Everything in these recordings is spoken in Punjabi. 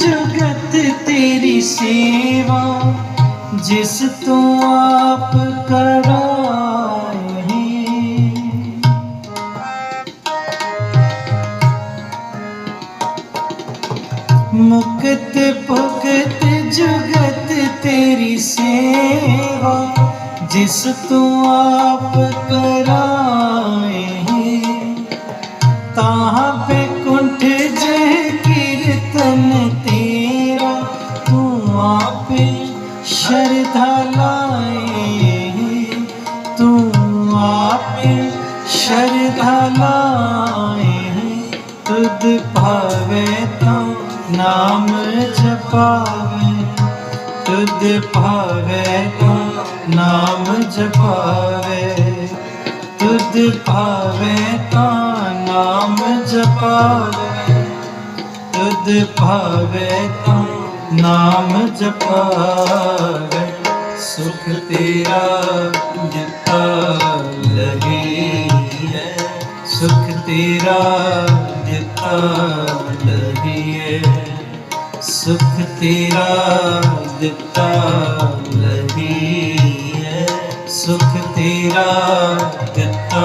ਜਗਤ ਤੇਰੀ ਸੇਵਾ, ਜਿਸ ਤੋਂ ਆਪ ਕਰਾਏ ਮੁਕਤ ਭਗਤ ਜਗਤ ਤੇਰੀ ਸੇਵਾ, ਜਿਸ ਤੂੰ ਆਪ ਕਰਾਏ ਤਾਹਾਂ ਪੇ ਆਪੇ ਸ਼ਰਧਾ ਲਾਏ ਤੁਧ ਭਾਵੇ ਤਾਂ ਨਾਮ ਜਪਾਵੇ। ਤੁਧ ਭਾਵੇ ਤਾਂ ਨਾਮ ਜਪਾਵੇ। ਤੁਧ ਭਾਵੇ ਤਾਂ ਨਾਮ ਜਪਾਵੇ। ਤੁਧ ਭਾਵੇ ਤਾਂ ਨਾਮ ਜਪਾਵੇ। ਸੁਖ ਤੇਰਾ ਤੇਰਾ ਦਿੱਤਾ ਲਗੀ ਹੈ ਸੁਖ ਤੇਰਾ ਦਿੱਤਾ ਲਹੀ ਹੈ ਸੁਖ ਤੇਰਾ ਦਿੱਤਾ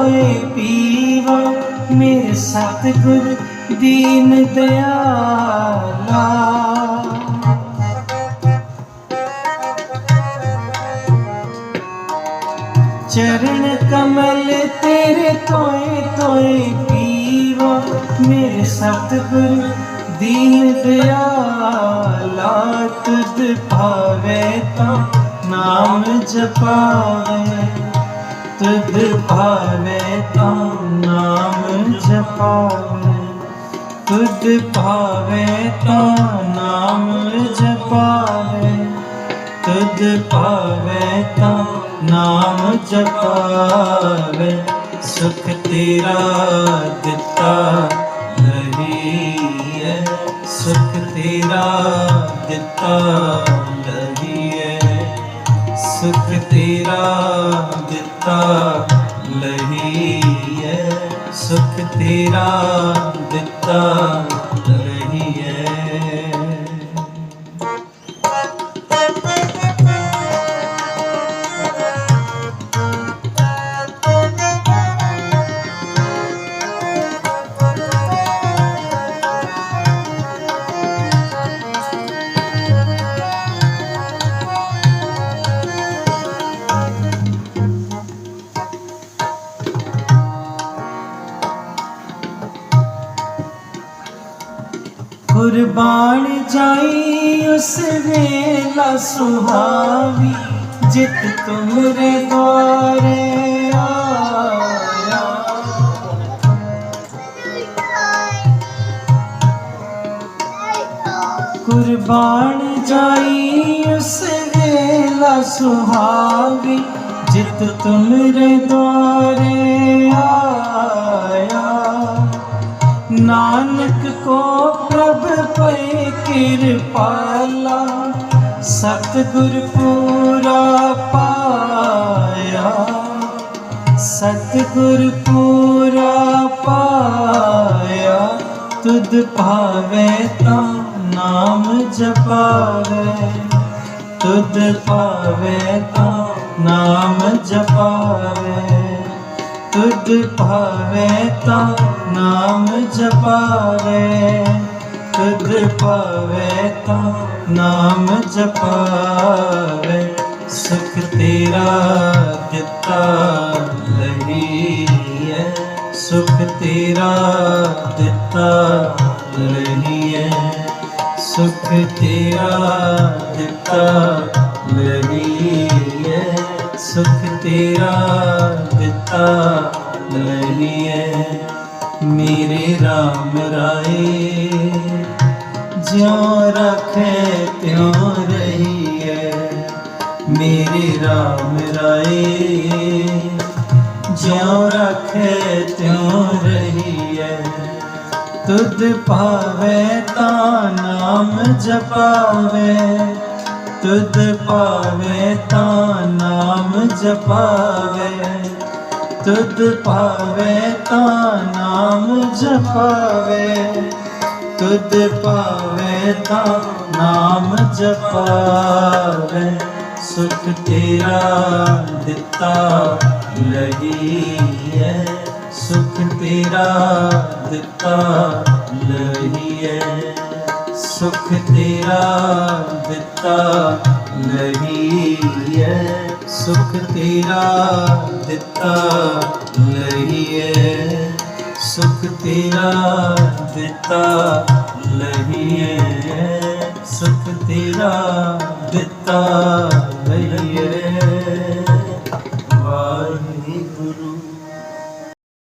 ਤੋਏ ਤੋਏ ਮੇਰੇ ਸਤਿਗੁਰ ਦੀਨ ਦਿਆਲਾ। ਚਰਨ ਕਮਲ ਤੇਰੇ ਤੋਏ ਤੋਏ ਪੀਵਾ ਮੇਰੇ ਸਤਿਗੁਰ ਦੀਨ ਦਿਆਲਾ। ਤੁਧ ਭਾਵੇ ਤਾਂ ਨਾਮ ਜਪਾਵੇ। ਤੁਧ ਭਾਵੇ ਤਾਂ ਨਾਮ ਜਪਾਵੇ ਤੁਧ ਭਾਵੇ ਤਾਂ ਨਾਮ ਜਪਾਵੇ ਤੁਧ ਭਾਵੇ ਤਾਂ ਨਾਮ ਜਪਾਵੇ ਸੁਖ ਤੇਰਾ ਦਿੱਤਾ ਲਹੀ ਹੈ ਸੁਖ ਤੇਰਾ ਦਿੱਤਾ ਲਹੀ ਸੁਖ ਤੇਰਾ ਦਿੱਤਾ ਲਹੀ ਹੈ ਸੁਖ ਤੇਰਾ ਦਿੱਤਾ। ਕੁਰਬਾਨ ਜਾਈ ਉਸ ਵੇਲਾ ਸੁਹਾਵੀ, ਜਿਤ ਤੁਮਰੇ ਦੁਆਰੇ ਆਇਆ। ਕੁਰਬਾਨ ਜਾਈ ਉਸ ਵੇਲਾ ਸੁਹਾਵੀ, ਜਿਤ ਤੁਮਰੇ ਦੁਆਰੇ ਆਇਆ। ਨਾਨਕ ਕੋ ਪ੍ਰਭ ਪਏ ਕਿਰਪਾਲਾ ਸਤਿਗੁਰ ਪੂਰਾ ਪਾਇਆ। ਸਤਿਗੁਰ ਪੂਰਾ ਪਾਇਆ, ਤੁਧ ਭਾਵੇ ਤਾਂ ਨਾਮ ਜਪਾਵੇ। ਤੁਧ ਭਾਵੇ ਤਾਂ ਨਾਮ ਜਪਾਵੇ। ਤੁਧ ਭਾਵੇ ਤਾਂ ਨਾਮ ਜਪਾਵੇ ਤੁਧ ਭਾਵੇ ਤਾਂ ਨਾਮ ਜਪਾਵੇ, ਸੁਖ ਤੇਰਾ ਦਿੱਤਾ ਲਹੀਏ ਸੁਖ ਤੇਰਾ ਦਿੱਤਾ ਲਹੀਏ ਸੁਖ ਤੇਰਾ ਦਿੱਤਾ ਲਹੀਏ ਸੁਖ ਤੇਰਾ ਦਿੱਤਾ ਲਹੀਏ ਮੇਰੇ RAM ਰਾਏ। ਜਿਉ ਰਖੇ ਤਿਉ ਰਹੀਏ ਮੇਰੇ RAM ਰਾਏ। ਜਿਉ ਰਖੇ ਤਿਉ ਰਹੀਏ ਤੁਧ ਭਾਵੇ ਤਾਂ ਨਾਮ ਜਪਾਵੇ, ਤੁਧ ਭਾਵੇ ਤਾਂ ਜਪਾਵੇ, ਤੁਧ ਭਾਵੇ ਤਾਂ ਨਾਮ ਜਪਾਵੇ। ਤੁਧ ਭਾਵੇ ਤਾਂ ਨਾਮ ਜਪਾਵੇ, ਸੁਖ ਤੇਰਾ ਦਿੱਤਾ ਲਹੀਏ ਸੁਖ ਤੇਰਾ ਦਿੱਤਾ ਲਹੀਏ ਸੁਖ ਤੇਰਾ ਦਿੱਤਾ ਲਹੀਏ ਸੁਖ ਤੇਰਾ ਦਿੱਤਾ ਲਹੀਏ ਸੁਖ ਤੇਰਾ ਦਿੱਤਾ ਲਹੀਏ ਸੁਖ ਤੇਰਾ ਦਿੱਤਾ ਲਹੀਏ